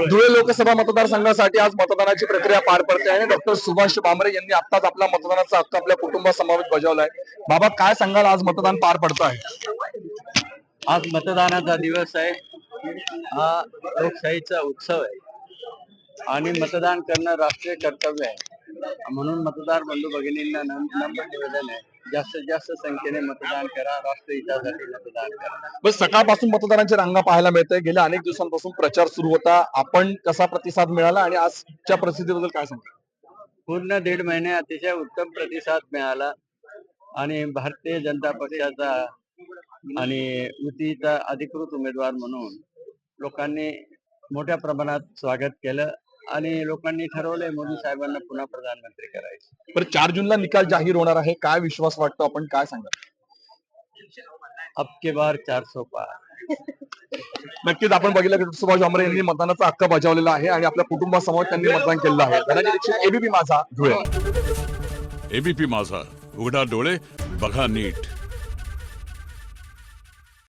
धुळे लोकसभा मतदारसंघासाठी आज मतदानाची प्रक्रिया पार पडते आणि डॉक्टर सुभाष भामरे यांनी आताच आपला मतदानाचा हक्क आपल्या कुटुंबासमवेत बजावलाय. बाबा काय सांगाल? आज मतदान पार पडतं आहे. आज मतदानाचा दिवस आहे. हा लोकशाहीचा उत्सव आहे. आणि मतदान करणं राष्ट्रीय कर्तव्य आहे. म्हणून मतदार बंधू भगिनींना नम्र निवेदन आहे. जास्तीत जास्त संख्येने मतदान करा राष्ट्र हितासाठी मतदान करा. बस सकाळपासून मतदारांची रांगा पाहायला मिळते गेल्या अनेक दिवसांपासून प्रचार सुरू होता. आपण कसा प्रतिसाद मिळाला आणि आजच्या परिस्थितीबद्दल काय सांगा पूर्ण दीड महिने अतिशय उत्तम प्रतिसाद मिळाला आणि भारतीय जनता पक्षाचा आणि युतीचा अधिकृत उमेदवार म्हणून लोकांनी मोठ्या प्रमाणात स्वागत केलं. आणि लोकांनी ठरवलंय मोदी साहेबांना पुन्हा प्रधानमंत्री करायचं. बरं चार जूनला निकाल जाहीर होणार आहे. काय विश्वास वाटतो आपण? काय सांगा अब के बार चारसो पार. नक्कीच आपण बघितलं की सुभाष भामरे यांनी मतदानाचा हक्क बजावलेला आहे आणि आपल्या कुटुंबासमोर त्यांनी मतदान केलेलं आहे. धनंजय दीक्षित एबीपी माझा धुळे. एबीपी माझा उघडा डोळे बघा नीट.